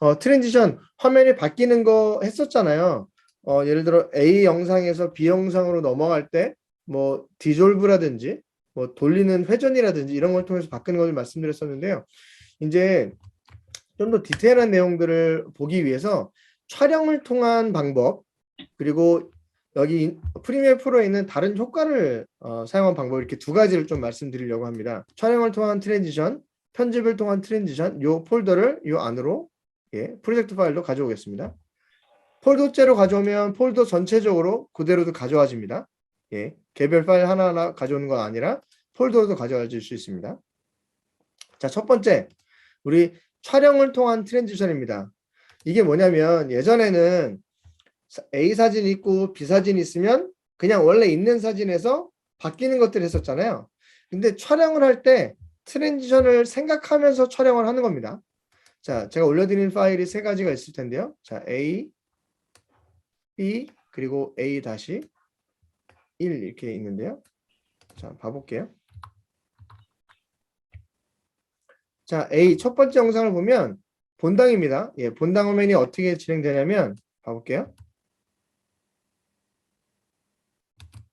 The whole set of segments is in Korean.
어, 트랜지션 화면이 바뀌는 거 했었잖아요. 어, 예를 들어 A 영상에서 B 영상으로 넘어갈 때 뭐 디졸브라든지 뭐 돌리는 회전이라든지 이런 걸 통해서 바꾸는 걸 말씀드렸었는데요. 이제 좀 더 디테일한 내용들을 보기 위해서 촬영을 통한 방법 그리고 여기 프리미어 프로에 있는 다른 효과를 어, 사용한 방법 이렇게 두 가지를 좀 말씀드리려고 합니다. 촬영을 통한 트랜지션, 편집을 통한 트랜지션, 요 폴더를 요 안으로 예, 프로젝트 파일로 가져오겠습니다. 폴더째로 가져오면 폴더 전체적으로 그대로도 가져와집니다. 예, 개별 파일 하나하나 가져오는 건 아니라 폴더로도 가져와질 수 있습니다. 자, 첫 번째, 우리 촬영을 통한 트랜지션입니다. 이게 뭐냐면 예전에는 사- A 사진이 있고 B 사진이 있으면 그냥 원래 있는 사진에서 바뀌는 것들을 했었잖아요. 근데 촬영을 할 때 트랜지션을 생각하면서 촬영을 하는 겁니다. 자, 제가 올려드린 파일이 세 가지가 있을 텐데요. 자, A, B, 그리고 A 다시 1 이렇게 있는데요. 자, 봐볼게요. 자, A 첫 번째 영상을 보면 본당입니다. 예, 본당 화면이 어떻게 진행되냐면 봐볼게요.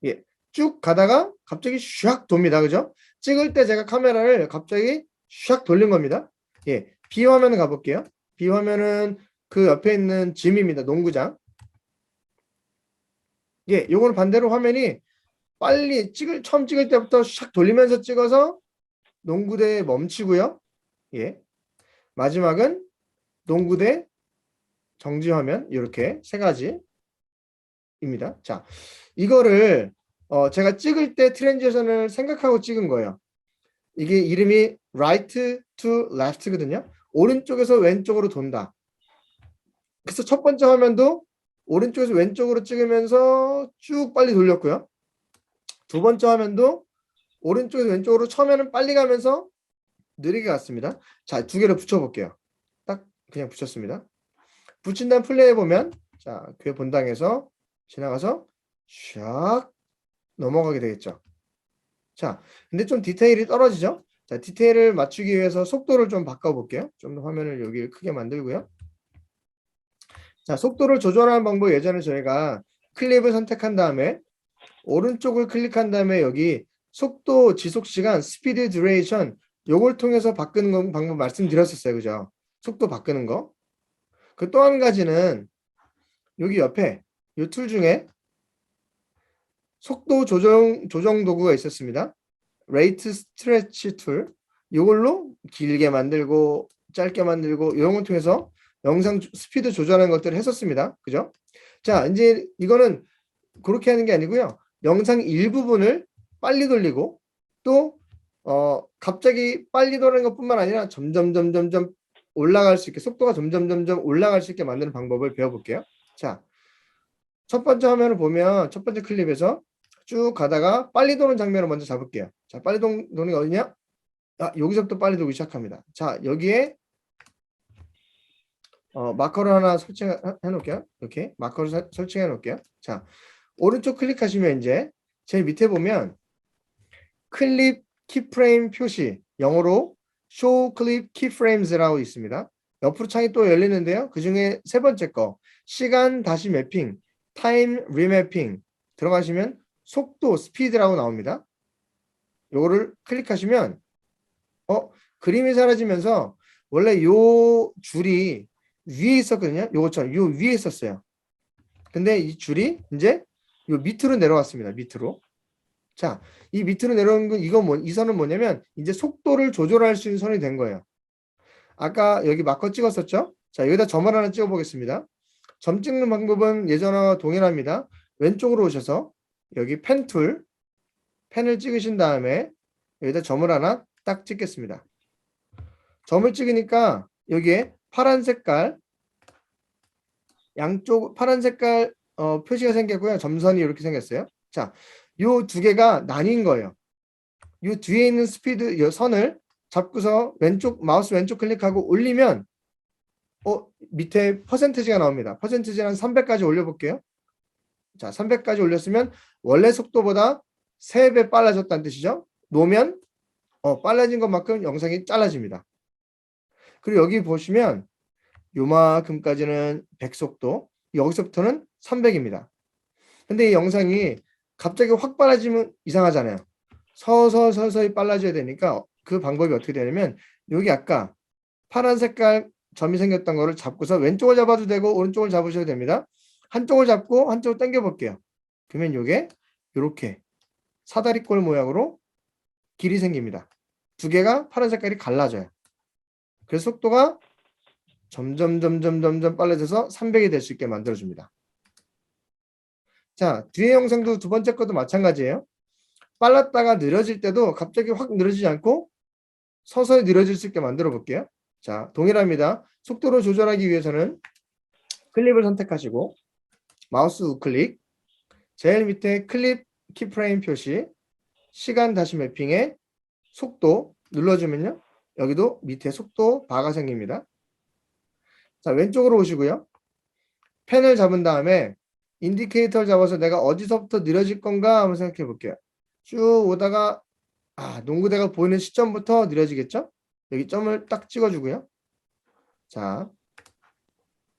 예, 쭉 가다가 갑자기 샥 돕니다. 그죠? 찍을 때 제가 카메라를 갑자기 샥 돌린 겁니다. 예, B 화면을 가볼게요. B 화면은 그 옆에 있는 짐입니다. 농구장. 예, 요거는 반대로 화면이 빨리 찍을 처음 찍을 때부터 샥 돌리면서 찍어서 농구대에 멈추고요. 예. 마지막은 농구대 정지 화면 이렇게 세 가지입니다. 자, 이거를 어, 제가 찍을 때 트랜지션을 생각하고 찍은 거예요. 이게 이름이 right to left거든요. 오른쪽에서 왼쪽으로 돈다. 그래서 첫 번째 화면도 오른쪽에서 왼쪽으로 찍으면서 쭉 빨리 돌렸고요. 두 번째 화면도 오른쪽에서 왼쪽으로 처음에는 빨리 가면서 느리게 갔습니다. 자, 두 개를 붙여볼게요. 딱 그냥 붙였습니다. 붙인 다음 플레이해 보면 자, 그 본당에서 지나가서 샥 넘어가게 되겠죠. 자, 근데 좀 디테일이 떨어지죠? 자, 디테일을 맞추기 위해서 속도를 좀 바꿔볼게요. 좀 더 화면을 여기 크게 만들고요. 자, 속도를 조절하는 방법 예전에 저희가 클립을 선택한 다음에 오른쪽을 클릭한 다음에 여기 속도, 지속 시간, 스피드 듀레이션 요걸 통해서 바꾸는 건 방법 말씀드렸었어요. 그죠? 속도 바꾸는 거. 그 또 한 가지는 여기 옆에 이 툴 중에 속도 조정 조정 도구가 있었습니다. 레이트 스트레치 툴. 이걸로 길게 만들고 짧게 만들고 이런 걸 통해서 영상 조- 스피드 조절하는 것들을 했었습니다. 그죠? 자, 이제 이거는 그렇게 하는 게 아니고요. 영상 일부분을 빨리 돌리고 또 어, 갑자기 빨리 돌아가는 것뿐만 아니라 점점 점점 점 올라갈 수 있게 속도가 점점 점점 올라갈 수 있게 만드는 방법을 배워볼게요. 자, 첫 번째 화면을 보면 첫 번째 클립에서 쭉 가다가 빨리 도는 장면을 먼저 잡을게요. 자, 빨리 동, 도는 게 어디냐? 아, 여기서부터 빨리 돌기 시작합니다. 자, 여기에 어, 마커를 하나 설정해 놓을게요. 이렇게 마커를 설- 설정해 놓을게요. 자, 오른쪽 클릭하시면 이제 제일 밑에 보면 클립 키프레임 표시 영어로 show clip keyframes라고 있습니다. 옆으로 창이 또 열리는데요. 그 중에 세 번째 거 시간 다시 매핑, 타임 리매핑 들어가시면 속도 스피드라고 나옵니다. 요거를 클릭하시면 어 그림이 사라지면서 원래 요 줄이 위에 있었거든요. 요거처럼 요 위에 있었어요. 근데 이 줄이 이제 요 밑으로 내려왔습니다. 밑으로. 자, 이 밑으로 내려오는 건 이거 뭐, 이 선은 뭐냐면 이제 속도를 조절할 수 있는 선이 된 거예요. 아까 여기 마커 찍었었죠? 자, 여기다 점을 하나 찍어 보겠습니다. 점 찍는 방법은 예전과 동일합니다. 왼쪽으로 오셔서 여기 펜 툴, 펜을 찍으신 다음에 여기다 점을 하나 딱 찍겠습니다. 점을 찍으니까 여기에 파란 색깔 양쪽 파란 색깔 어, 표시가 생겼고요. 점선이 이렇게 생겼어요. 자, 요 두 개가 나뉜 거예요. 요 뒤에 있는 스피드 요 선을 잡고서 왼쪽 마우스 왼쪽 클릭하고 올리면 어 밑에 퍼센트지가 나옵니다. 퍼센트지 한 300까지 올려볼게요. 자, 300까지 올렸으면 원래 속도보다 3배 빨라졌다는 뜻이죠. 놓으면 어, 빨라진 것만큼 영상이 잘라집니다. 그리고 여기 보시면 요만큼까지는 100속도, 여기서부터는 300입니다. 근데 이 영상이 갑자기 확 빨라지면 이상하잖아요. 서서 서서히 빨라져야 되니까 그 방법이 어떻게 되냐면 여기 아까 파란 색깔 점이 생겼던 거를 잡고서 왼쪽을 잡아도 되고 오른쪽을 잡으셔도 됩니다. 한쪽을 잡고 한쪽을 당겨 볼게요. 그러면 이게 이렇게 사다리꼴 모양으로 길이 생깁니다. 두 개가 파란 색깔이 갈라져요. 그래서 속도가 점점 점점 점점 빨라져서 300이 될 수 있게 만들어 줍니다. 자, 뒤에 영상도 두 번째 것도 마찬가지예요. 빨랐다가 느려질 때도 갑자기 확 느려지지 않고 서서히 느려질 수 있게 만들어 볼게요. 자, 동일합니다. 속도를 조절하기 위해서는 클립을 선택하시고 마우스 우클릭 제일 밑에 클립 키프레임 표시 시간 다시 매핑에 속도 눌러주면요. 여기도 밑에 속도 바가 생깁니다. 자, 왼쪽으로 오시고요. 펜을 잡은 다음에 인디케이터를 잡아서 내가 어디서부터 느려질 건가 한번 생각해 볼게요. 쭉 오다가 아, 농구대가 보이는 시점부터 느려지겠죠? 여기 점을 딱 찍어주고요. 자,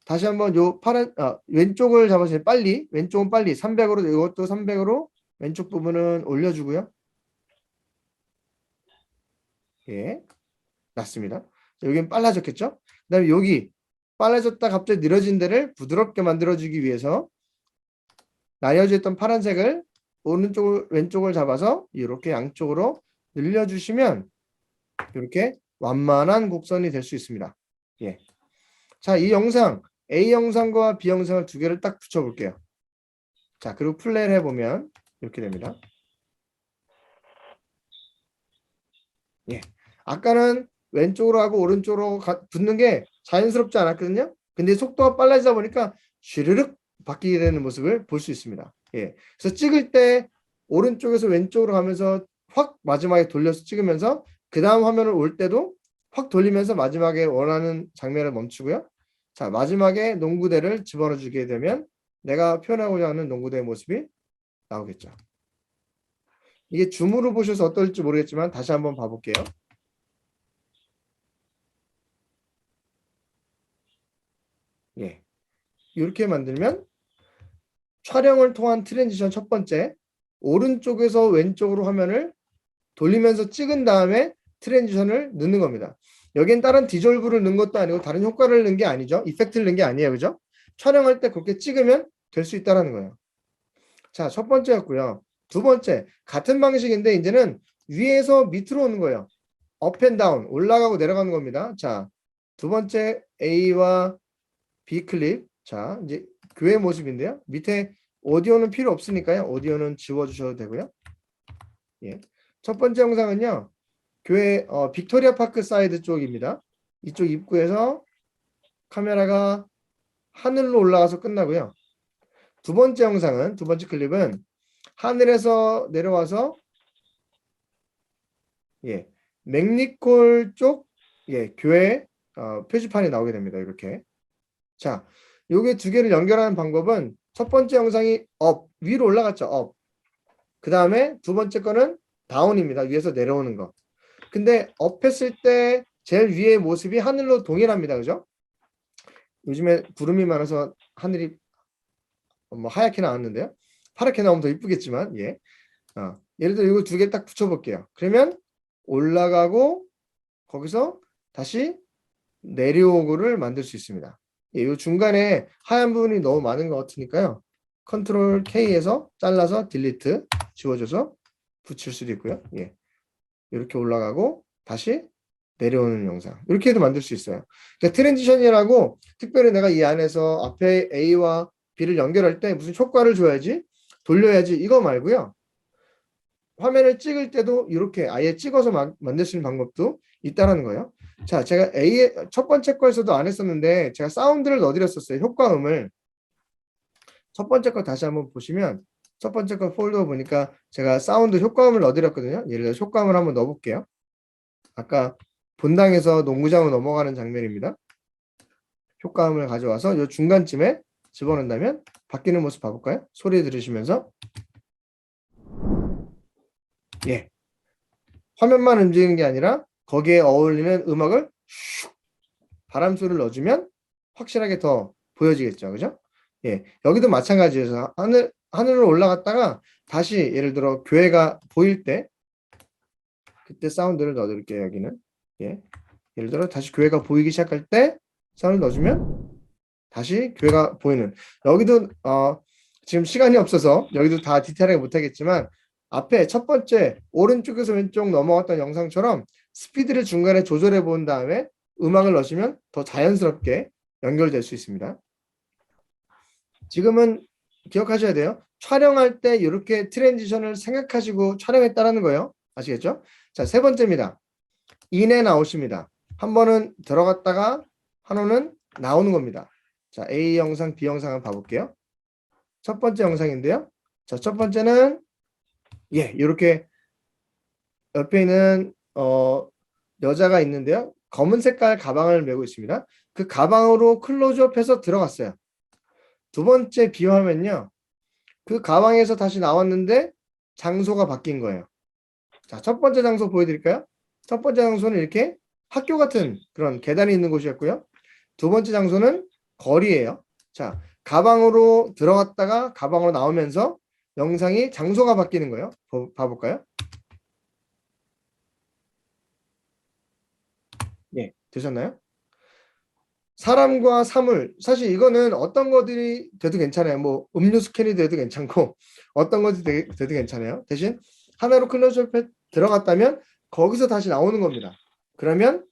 다시 한번 요 파란 아, 왼쪽을 잡아서 빨리 왼쪽은 빨리 300으로 이것도 300으로 왼쪽 부분은 올려주고요. 예, 맞습니다. 자, 여기는 빨라졌겠죠? 그 다음에 여기 빨라졌다 갑자기 느려진 데를 부드럽게 만들어주기 위해서 나뉘어져 있던 파란색을 오른쪽을 왼쪽을 잡아서 이렇게 양쪽으로 늘려주시면 이렇게 완만한 곡선이 될 수 있습니다. 예. 자, 이 영상 A 영상과 B 영상을 두 개를 딱 붙여볼게요. 자, 그리고 플레이를 해보면 이렇게 됩니다. 예. 아까는 왼쪽으로 하고 오른쪽으로 가- 붙는 게 자연스럽지 않았거든요. 근데 속도가 빨라지다 보니까 슈르륵 바뀌게 되는 모습을 볼 수 있습니다. 예. 그래서 찍을 때 오른쪽에서 왼쪽으로 가면서 확 마지막에 돌려서 찍으면서 그 다음 화면을 올 때도 확 돌리면서 마지막에 원하는 장면을 멈추고요. 자, 마지막에 농구대를 집어넣어 주게 되면 내가 표현하고자 하는 농구대의 모습이 나오겠죠. 이게 줌으로 보셔서 어떨지 모르겠지만 다시 한번 봐볼게요. 예. 이렇게 만들면 촬영을 통한 트랜지션 첫 번째 오른쪽에서 왼쪽으로 화면을 돌리면서 찍은 다음에 트랜지션을 넣는 겁니다. 여긴 다른 디졸브를 넣은 것도 아니고 다른 효과를 넣은 게 아니죠. 이펙트를 넣은 게 아니에요. 그죠? 촬영할 때 그렇게 찍으면 될 수 있다는 거예요. 자, 첫 번째였고요. 두 번째, 같은 방식인데 이제는 위에서 밑으로 오는 거예요. 업앤 다운, 올라가고 내려가는 겁니다. 자, 두 번째 A와 B 클립. 자, 이제 교회 모습인데요. 밑에 오디오는 필요 없으니까요. 오디오는 지워주셔도 되고요. 예. 첫 번째 영상은요. 교회 어, 빅토리아 파크 사이드 쪽입니다. 이쪽 입구에서 카메라가 하늘로 올라가서 끝나고요. 두 번째 영상은 두 번째 클립은 하늘에서 내려와서 예 맥니콜 쪽예 교회 어, 표지판이 나오게 됩니다. 이렇게 자 요게 두 개를 연결하는 방법은 첫 번째 영상이 업 위로 올라갔죠. 업. 그 다음에 두 번째 거는 다운입니다. 위에서 내려오는 거. 근데 업 했을 때 제일 위의 모습이 하늘로 동일합니다. 그죠? 요즘에 구름이 많아서 하늘이 뭐 하얗게 나왔는데요. 파랗게 나오면 더 이쁘겠지만 예. 어, 예를 들어 이거 두개 딱 붙여볼게요. 그러면 올라가고 거기서 다시 내려오고를 만들 수 있습니다. 예, 이 중간에 하얀 부분이 너무 많은 것 같으니까요. 컨트롤 K에서 잘라서 딜리트 지워줘서 붙일 수도 있고요. 예. 이렇게 올라가고 다시 내려오는 영상. 이렇게 해도 만들 수 있어요. 그러니까 트랜지션이라고 특별히 내가 이 안에서 앞에 A와 B를 연결할 때 무슨 효과를 줘야지 돌려야지 이거 말고요. 화면을 찍을 때도 이렇게 아예 찍어서 마- 만들 수 있는 방법도 있다는 거예요. 자, 제가 A의 첫 번째 거에서도 안 했었는데 제가 사운드를 넣어드렸었어요. 효과음을. 첫 번째 거 다시 한번 보시면 첫 번째 거 폴더 보니까 제가 사운드 효과음을 넣어드렸거든요. 예를 들어 효과음을 한번 넣어볼게요. 아까 본당에서 농구장으로 넘어가는 장면입니다. 효과음을 가져와서 이 중간쯤에 집어넣는다면 바뀌는 모습 봐볼까요? 소리 들으시면서 예 화면만 움직이는 게 아니라 거기에 어울리는 음악을 슉 바람 소리를 넣어주면 확실하게 더 보여지겠죠. 그죠? 예. 여기도 마찬가지여서 하늘, 하늘로 올라갔다가 다시 예를 들어 교회가 보일 때 그때 사운드를 넣어드릴게요. 여기는. 예. 예를 들어 다시 교회가 보이기 시작할 때 사운드 넣어주면 다시 교회가 보이는 여기도 어 지금 시간이 없어서 여기도 다 디테일하게 못하겠지만 앞에 첫 번째 오른쪽에서 왼쪽 넘어갔던 영상처럼 스피드를 중간에 조절해 본 다음에 음악을 넣으시면 더 자연스럽게 연결될 수 있습니다. 지금은 기억하셔야 돼요. 촬영할 때 이렇게 트랜지션을 생각하시고 촬영했다라는 거예요. 아시겠죠? 자, 세 번째입니다. 인에 나오십니다. 한 번은 들어갔다가 한 번은 나오는 겁니다. 자, A 영상, B 영상 한번 봐볼게요. 첫 번째 영상인데요. 자, 첫 번째는 예, 이렇게 옆에 있는 어 여자가 있는데요. 검은 색깔 가방을 메고 있습니다. 그 가방으로 클로즈업해서 들어갔어요. 두 번째 비화면요. 그 가방에서 다시 나왔는데 장소가 바뀐 거예요. 자, 첫 번째 장소 보여드릴까요? 첫 번째 장소는 이렇게 학교 같은 그런 계단이 있는 곳이었고요. 두 번째 장소는 거리예요. 자, 가방으로 들어갔다가 가방으로 나오면서 영상이 장소가 바뀌는 거예요. 보- 봐볼까요? 예, 되셨나요? 사람과 사물, 사실 이거는 어떤 것들이 돼도 괜찮아요. 뭐 음료수 캔이 돼도 괜찮고 어떤 것이 돼- 돼도 괜찮아요. 대신 하나로 클로즈업에 들어갔다면 거기서 다시 나오는 겁니다. 그러면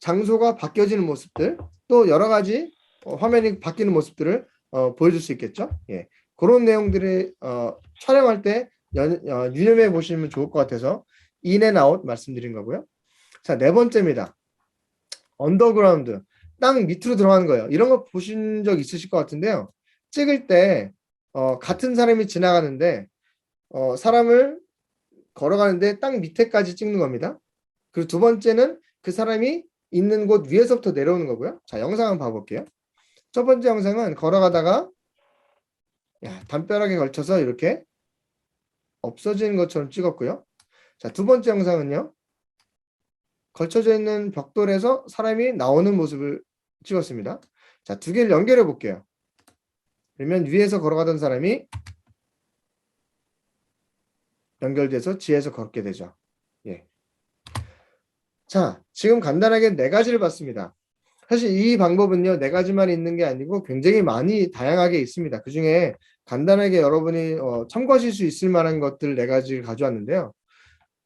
장소가 바뀌어지는 모습들 또 여러 가지 어, 화면이 바뀌는 모습들을 어, 보여줄 수 있겠죠. 예, 그런 내용들을 어, 촬영할 때 연- 어, 유념해 보시면 좋을 것 같아서 인 앤 아웃 말씀드린 거고요. 자, 네 번째입니다. 언더그라운드. 땅 밑으로 들어가는 거예요. 이런 거 보신 적 있으실 것 같은데요. 찍을 때 어, 같은 사람이 지나가는데 어, 사람을 걸어가는데 땅 밑에까지 찍는 겁니다. 그리고 두 번째는 그 사람이 있는 곳 위에서부터 내려오는 거고요. 자, 영상 한번 봐볼게요. 첫 번째 영상은 걸어가다가 야, 담벼락에 걸쳐서 이렇게 없어지는 것처럼 찍었고요. 자, 두 번째 영상은요. 걸쳐져 있는 벽돌에서 사람이 나오는 모습을 찍었습니다. 자, 두 개를 연결해 볼게요. 그러면 위에서 걸어가던 사람이 연결돼서 지에서 걷게 되죠. 예. 자, 지금 간단하게 네 가지를 봤습니다. 사실 이 방법은요, 네 가지만 있는 게 아니고 굉장히 많이 다양하게 있습니다. 그 중에 간단하게 여러분이 어, 참고하실 수 있을 만한 것들 네 가지를 가져왔는데요.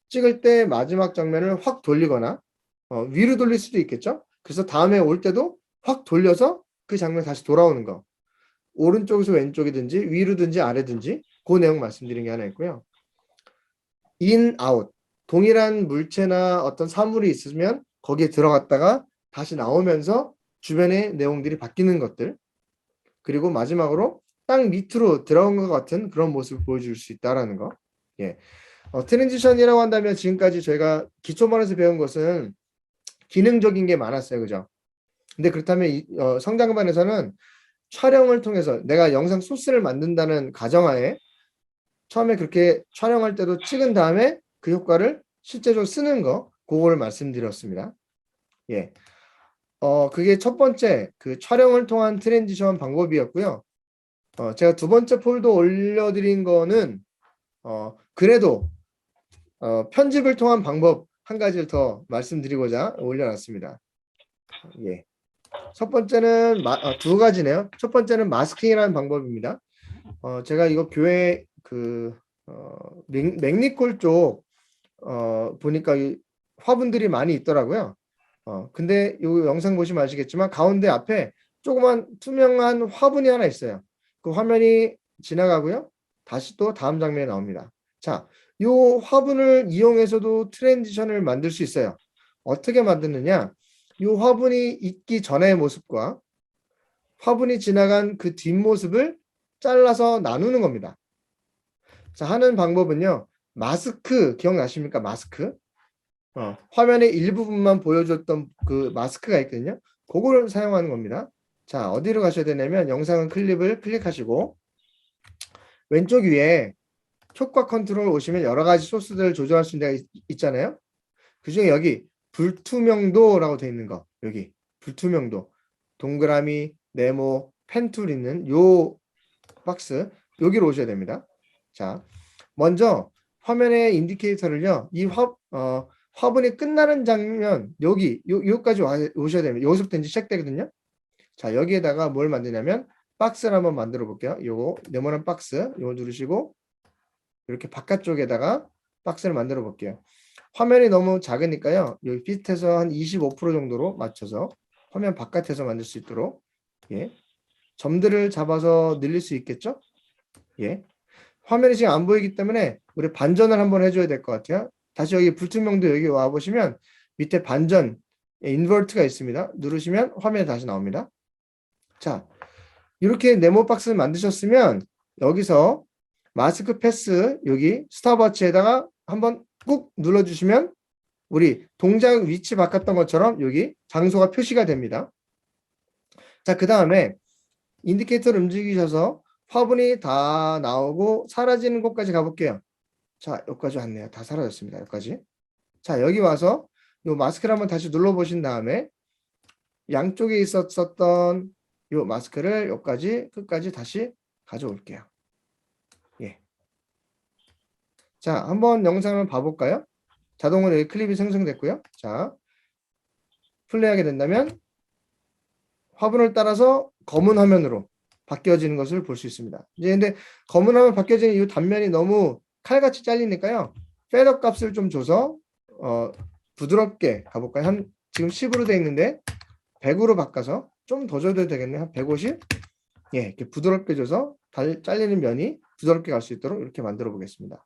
찍을 때 마지막 장면을 확 돌리거나 어, 위로 돌릴 수도 있겠죠. 그래서 다음에 올 때도 확 돌려서 그 장면이 다시 돌아오는 거. 오른쪽에서 왼쪽이든지 위로든지 아래든지 그 내용 말씀드린 게 하나 있고요. 인, 아웃. 동일한 물체나 어떤 사물이 있으면 거기에 들어갔다가 다시 나오면서 주변의 내용들이 바뀌는 것들. 그리고 마지막으로 땅 밑으로 들어간 것 같은 그런 모습을 보여줄 수 있다라는 거. 예. 어, 트랜지션이라고 한다면 지금까지 저희가 기초반에서 배운 것은 기능적인 게 많았어요. 그죠? 근데 그렇다면 이, 어, 성장반에서는 촬영을 통해서 내가 영상 소스를 만든다는 가정하에 처음에 그렇게 촬영할 때도 찍은 다음에 그 효과를 실제적으로 쓰는 거 그거를 말씀드렸습니다. 예. 어, 그게 첫 번째 그 촬영을 통한 트랜지션 방법이었고요. 어, 제가 두 번째 폴도 올려드린 거는 어, 그래도 어, 편집을 통한 방법 한 가지를 더 말씀드리고자 올려놨습니다. 예. 첫 번째는 마, 어, 두 가지네요. 첫 번째는 마스킹이라는 방법입니다. 어, 제가 이거 교회 그 어, 맥, 맥니콜 쪽 어, 보니까 이 화분들이 많이 있더라고요. 어, 근데 이 영상 보시면 아시겠지만 가운데 앞에 조그만 투명한 화분이 하나 있어요. 그 화면이 지나가고요. 다시 또 다음 장면에 나옵니다. 자, 이 화분을 이용해서도 트랜지션을 만들 수 있어요. 어떻게 만드느냐? 이 화분이 있기 전의 모습과 화분이 지나간 그 뒷모습을 잘라서 나누는 겁니다. 자, 하는 방법은요. 마스크 기억나십니까? 마스크. 어, 화면의 일부분만 보여줬던 그 마스크가 있거든요. 그거를 사용하는 겁니다. 자, 어디로 가셔야 되냐면 영상은 클립을 클릭하시고 왼쪽 위에 효과 컨트롤 오시면 여러 가지 소스들을 조정할 수 있는 데가 있, 있잖아요. 그 중에 여기 불투명도라고 되어 있는 거 여기 불투명도 동그라미 네모 펜 툴 있는 요 박스 여기로 오셔야 됩니다. 자, 먼저 화면의 인디케이터를요. 이 화, 어, 화분이 끝나는 장면 여기 요, 요까지 와, 오셔야 됩니다. 여기서부터 이제 시작되거든요. 자, 여기에다가 뭘 만드냐면 박스를 한번 만들어 볼게요. 요거 네모난 박스 요거 누르시고 이렇게 바깥쪽에다가 박스를 만들어 볼게요. 화면이 너무 작으니까요. 여기 빛에서 한 25% 정도로 맞춰서 화면 바깥에서 만들 수 있도록 예. 점들을 잡아서 늘릴 수 있겠죠? 예. 화면이 지금 안 보이기 때문에 우리 반전을 한번 해줘야 될 것 같아요. 다시 여기 불투명도 여기 와 보시면 밑에 반전 예, 인버트가 있습니다. 누르시면 화면이 다시 나옵니다. 자, 이렇게 네모 박스를 만드셨으면 여기서 마스크 패스 여기 스탑워치에다가 한번 꾹 눌러주시면 우리 동작 위치 바꿨던 것처럼 여기 장소가 표시가 됩니다. 자, 그 다음에 인디케이터를 움직이셔서 화분이 다 나오고 사라지는 곳까지 가볼게요. 자, 여기까지 왔네요. 다 사라졌습니다. 여기까지. 자, 여기 와서 이 마스크를 한번 다시 눌러보신 다음에 양쪽에 있었던 이 마스크를 여기까지 끝까지 다시 가져올게요. 예. 자, 한번 영상을 봐볼까요? 자동으로 여기 클립이 생성됐고요. 자, 플레이하게 된다면 화분을 따라서 검은 화면으로 바뀌어지는 것을 볼 수 있습니다. 이제 근데 검은 화면 바뀌어지는 이 단면이 너무 칼같이 잘리니까요. 패더 값을 좀 줘서 어, 부드럽게 가볼까요? 한 지금 10으로 되어 있는데 100으로 바꿔서 좀 더 줘도 되겠네요. 한 150? 예, 이렇게 부드럽게 줘서 달, 잘리는 면이 부드럽게 갈 수 있도록 이렇게 만들어 보겠습니다.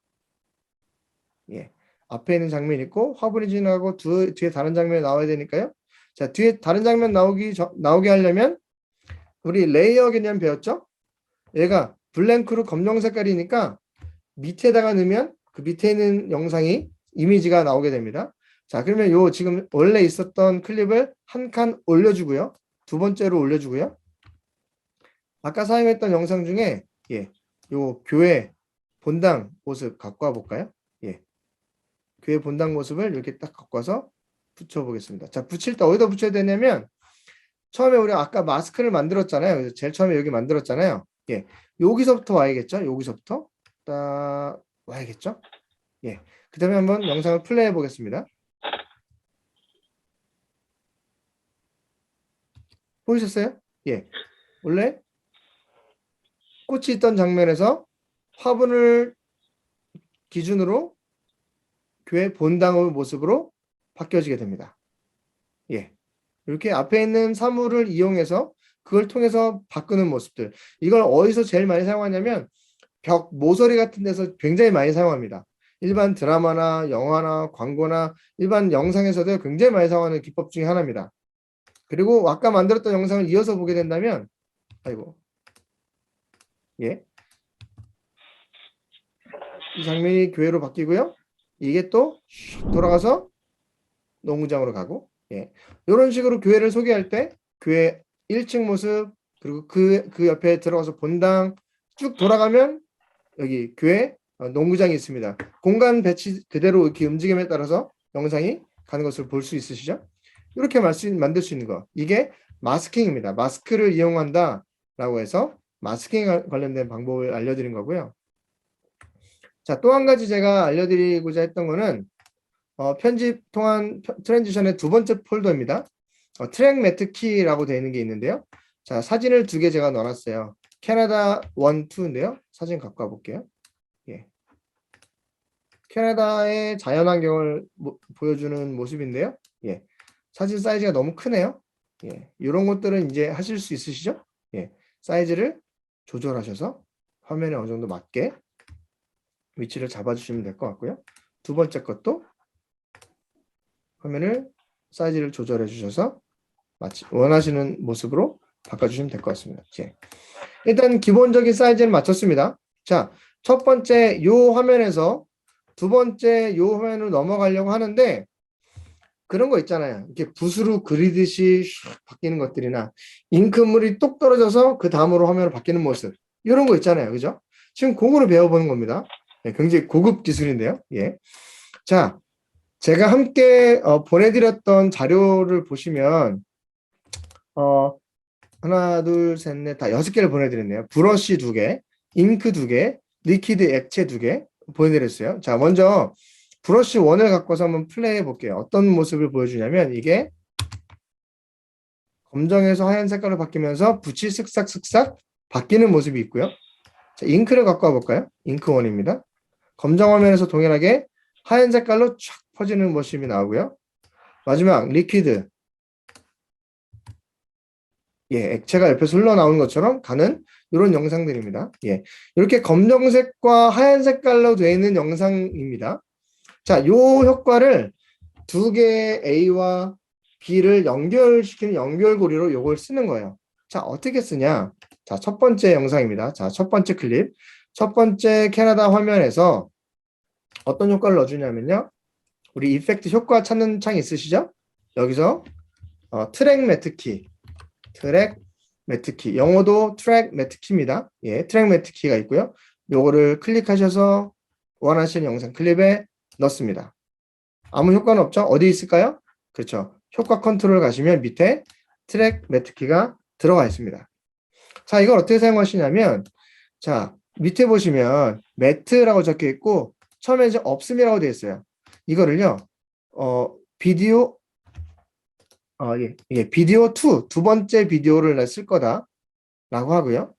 예. 앞에 있는 장면이 있고 화분이 지나가고 두, 뒤에 다른 장면이 나와야 되니까요. 자, 뒤에 다른 장면 나오기 저, 나오게 하려면 우리 레이어 개념 배웠죠? 얘가 블랭크로 검정 색깔이니까 밑에다가 넣으면 그 밑에 있는 영상이 이미지가 나오게 됩니다. 자, 그러면 요 지금 원래 있었던 클립을 한 칸 올려주고요. 두 번째로 올려주고요. 아까 사용했던 영상 중에 예, 요 교회 본당 모습 갖고 와 볼까요? 예. 교회 본당 모습을 이렇게 딱 갖고 와서 붙여 보겠습니다. 자, 붙일 때 어디다 붙여야 되냐면 처음에 우리 아까 마스크를 만들었잖아요. 제일 처음에 여기 만들었잖아요. 예. 여기서부터 와야겠죠? 여기서부터 딱 와야겠죠? 예. 그 다음에 한번 영상을 플레이해 보겠습니다. 보이셨어요? 예. 원래 꽃이 있던 장면에서 화분을 기준으로 교회 본당의 모습으로 바뀌어지게 됩니다. 예. 이렇게 앞에 있는 사물을 이용해서 그걸 통해서 바꾸는 모습들. 이걸 어디서 제일 많이 사용하냐면 벽 모서리 같은 데서 굉장히 많이 사용합니다. 일반 드라마나 영화나 광고나 일반 영상에서도 굉장히 많이 사용하는 기법 중에 하나입니다. 그리고 아까 만들었던 영상을 이어서 보게 된다면 아이고 예. 이 장면이 교회로 바뀌고요. 이게 또 돌아가서 농구장으로 가고 예. 이런 식으로 교회를 소개할 때 교회 1층 모습 그리고 그, 그 옆에 들어가서 본당 쭉 돌아가면 여기 교회 어, 농구장이 있습니다. 공간 배치 그대로 이렇게 움직임에 따라서 영상이 가는 것을 볼 수 있으시죠? 이렇게 만들 수 있는 거. 이게 마스킹입니다. 마스크를 이용한다 라고 해서 마스킹 관련된 방법을 알려드린 거고요. 자, 또 한 가지 제가 알려드리고자 했던 거는 어, 편집 통한 트랜지션의 두 번째 폴더입니다. 어, 트랙 매트 키라고 되어 있는 게 있는데요. 자, 사진을 두 개 제가 넣어놨어요. 캐나다 1, 2인데요. 사진 갖고 와볼게요. 예. 캐나다의 자연환경을 모, 보여주는 모습인데요. 예. 사진 사이즈가 너무 크네요. 예. 이런 것들은 이제 하실 수 있으시죠? 예. 사이즈를 조절하셔서 화면에 어느 정도 맞게 위치를 잡아주시면 될 것 같고요. 두 번째 것도 화면을 사이즈를 조절해 주셔서 원하시는 모습으로 바꿔주시면 될 것 같습니다. 예. 일단 기본적인 사이즈를 맞췄습니다. 자, 첫 번째 요 화면에서 두 번째 요 화면으로 넘어가려고 하는데 그런 거 있잖아요. 이렇게 붓으로 그리듯이 슉 바뀌는 것들이나 잉크물이 똑 떨어져서 그 다음으로 화면으로 바뀌는 모습 이런 거 있잖아요. 그죠? 지금 공으로 배워보는 겁니다. 예, 굉장히 고급 기술인데요. 예. 자, 제가 함께 어, 보내드렸던 자료를 보시면 어, 하나, 둘, 셋, 넷, 다 여섯 개를 보내드렸네요. 브러쉬 두 개, 잉크 두 개, 리퀴드 액체 두 개 보내드렸어요. 자, 먼저 브러쉬 원을 갖고서 한번 플레이해 볼게요. 어떤 모습을 보여주냐면 이게 검정에서 하얀 색깔로 바뀌면서 붓이 슥싹슥싹 바뀌는 모습이 있고요. 자, 잉크를 갖고 와볼까요? 잉크 원입니다. 검정 화면에서 동일하게 하얀 색깔로 쫙 퍼지는 모습이 나오고요. 마지막 리퀴드 예, 액체가 옆에서 흘러나오는 것처럼 가는 이런 영상들입니다. 예, 이렇게 검정색과 하얀 색깔로 되어 있는 영상입니다. 자, 요 효과를 두 개의 A와 B를 연결시키는 연결고리로 요걸 쓰는 거예요. 자, 어떻게 쓰냐? 자, 첫 번째 영상입니다. 자, 첫 번째 클립. 첫 번째 캐나다 화면에서 어떤 효과를 넣어주냐면요. 우리 이펙트 효과 찾는 창 있으시죠? 여기서 어, 트랙 매트 키, 트랙 매트 키, 영어도 트랙 매트 키입니다. 예, 트랙 매트 키가 있고요. 요거를 클릭하셔서 원하시는 영상 클립에 넣습니다. 아무 효과는 없죠? 어디 있을까요? 그렇죠. 효과 컨트롤 가시면 밑에 트랙 매트 키가 들어가 있습니다. 자, 이걸 어떻게 사용하시냐면, 자, 밑에 보시면 매트라고 적혀 있고, 처음에 이제 없음이라고 되어 있어요. 이거를요, 어, 비디오, 어, 예, 예, 비디오 2, 두 번째 비디오를 쓸 거다. 라고 하고요.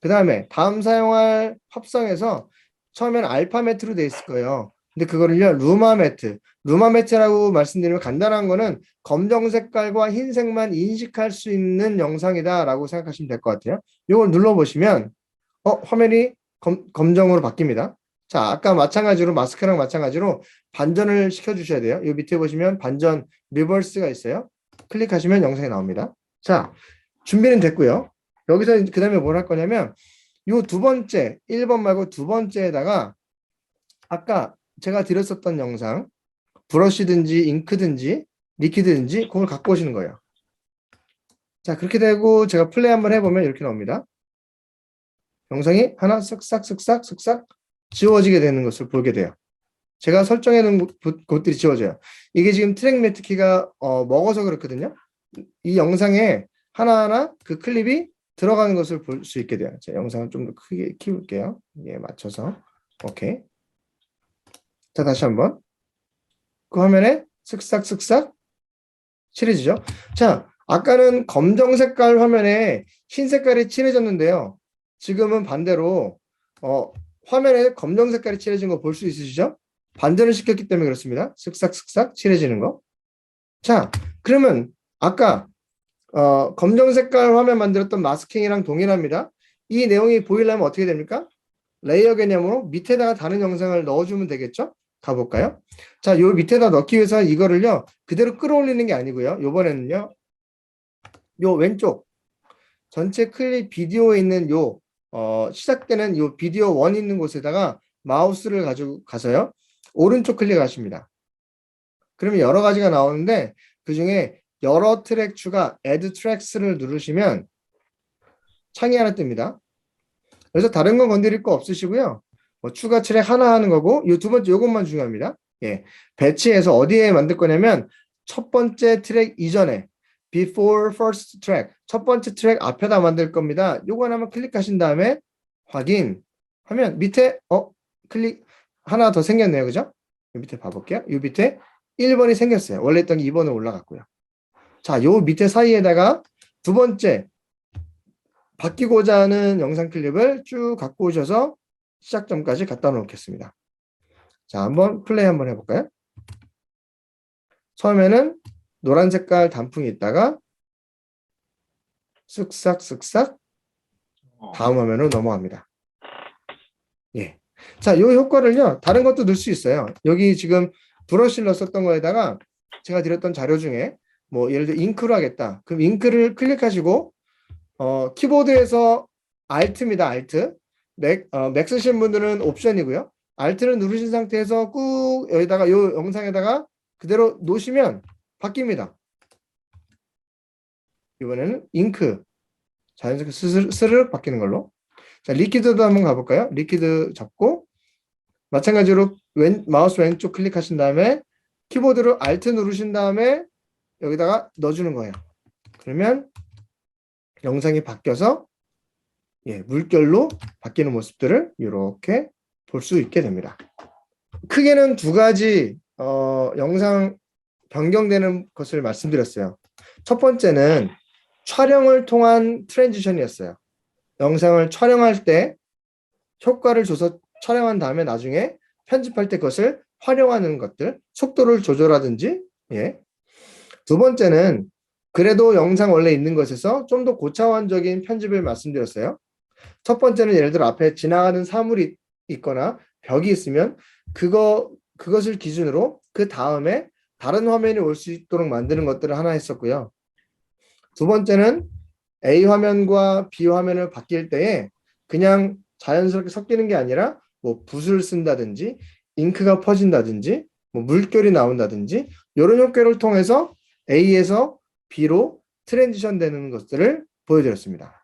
그 다음에 다음 사용할 합성에서 처음에는 알파 매트로 되어 있을 거예요. 근데 그거를요, 루마 매트. 루마 매트라고 말씀드리면 간단한 거는 검정 색깔과 흰색만 인식할 수 있는 영상이다라고 생각하시면 될 것 같아요. 이걸 눌러보시면, 어, 화면이 검, 검정으로 바뀝니다. 자, 아까 마찬가지로 마스크랑 마찬가지로 반전을 시켜주셔야 돼요. 이 밑에 보시면 반전 리버스가 있어요. 클릭하시면 영상이 나옵니다. 자, 준비는 됐고요. 여기서 그 다음에 뭘 할 거냐면 이 두 번째, 1번 말고 두 번째에다가 아까 제가 드렸었던 영상 브러쉬든지 잉크든지 리퀴드든지 그걸 갖고 오시는 거예요. 자, 그렇게 되고 제가 플레이 한번 해보면 이렇게 나옵니다. 영상이 하나 쓱싹 쓱싹 쓱싹 지워지게 되는 것을 보게 돼요. 제가 설정해 놓은 곳- 곳들이 지워져요. 이게 지금 트랙 매트 키가 어, 먹어서 그렇거든요. 이 영상에 하나하나 그 클립이 들어가는 것을 볼 수 있게 돼요. 자, 영상을 좀 더 크게 키울게요. 예, 맞춰서. 오케이. 자, 다시 한번. 그 화면에 쓱싹쓱싹 칠해지죠. 자, 아까는 검정 색깔 화면에 흰 색깔이 칠해졌는데요. 지금은 반대로 어, 화면에 검정 색깔이 칠해진 거 볼 수 있으시죠? 반전을 시켰기 때문에 그렇습니다. 쓱싹쓱싹 칠해지는 거. 자, 그러면 아까 어, 검정 색깔 화면 만들었던 마스킹이랑 동일합니다. 이 내용이 보이려면 어떻게 됩니까? 레이어 개념으로 밑에다가 다른 영상을 넣어주면 되겠죠? 가볼까요? 자, 요 밑에다 넣기 위해서 이거를요, 그대로 끌어올리는 게 아니고요. 요번에는요, 요 왼쪽, 전체 클립 비디오에 있는 요, 어, 시작되는 요 비디오 원 있는 곳에다가 마우스를 가지고 가서요, 오른쪽 클릭하십니다. 그러면 여러 가지가 나오는데, 그 중에 여러 트랙 추가, add tracks를 누르시면 창이 하나 뜹니다. 그래서 다른 건 건드릴 거 없으시고요. 뭐 추가 트랙 하나 하는 거고, 이 두 번째 요것만 중요합니다. 예. 배치해서 어디에 만들 거냐면, 첫 번째 트랙 이전에, before first track, 첫 번째 트랙 앞에다 만들 겁니다. 요거 하나만 클릭하신 다음에, 확인 하면 밑에, 어, 클릭, 하나 더 생겼네요. 그죠? 요 밑에 봐볼게요. 요 밑에 1번이 생겼어요. 원래 있던 게 2번으로 올라갔고요. 자, 요 밑에 사이에다가 두 번째, 바뀌고자 하는 영상 클립을 쭉 갖고 오셔서 시작점까지 갖다 놓겠습니다. 자, 한번 플레이 한번 해볼까요? 처음에는 노란 색깔 단풍이 있다가 쓱싹 쓱싹 다음 화면으로 넘어갑니다. 예. 자, 요 효과를요, 다른 것도 넣을 수 있어요. 여기 지금 브러쉬를 넣었던 거에다가 제가 드렸던 자료 중에 뭐 예를 들어 잉크로 하겠다. 그럼 잉크를 클릭하시고 어, 키보드에서 Alt입니다. Alt. 맥, 어, 맥 쓰신 분들은 옵션이고요. Alt를 누르신 상태에서 꾹 여기다가 요 영상에다가 그대로 놓으시면 바뀝니다. 이번에는 잉크 자연스럽게 스르, 스르륵 바뀌는 걸로. 자, 리퀴드도 한번 가볼까요? 리퀴드 잡고 마찬가지로 왼 마우스 왼쪽 클릭하신 다음에 키보드로 Alt 누르신 다음에 여기다가 넣어주는 거예요. 그러면 영상이 바뀌어서 예, 물결로 바뀌는 모습들을 이렇게 볼 수 있게 됩니다. 크게는 두 가지 어, 영상 변경되는 것을 말씀드렸어요. 첫 번째는 촬영을 통한 트랜지션이었어요. 영상을 촬영할 때 효과를 줘서 촬영한 다음에 나중에 편집할 때 그것을 활용하는 것들, 속도를 조절하든지, 예. 두 번째는 그래도 영상 원래 있는 것에서 좀 더 고차원적인 편집을 말씀드렸어요. 첫 번째는 예를 들어 앞에 지나가는 사물이 있거나 벽이 있으면 그거 그것을 기준으로 그 다음에 다른 화면이 올 수 있도록 만드는 것들을 하나 했었고요. 두 번째는 A 화면과 B 화면을 바뀔 때에 그냥 자연스럽게 섞이는 게 아니라 뭐 붓을 쓴다든지 잉크가 퍼진다든지 뭐 물결이 나온다든지 이런 효과를 통해서 A에서 B로 트랜지션 되는 것들을 보여드렸습니다.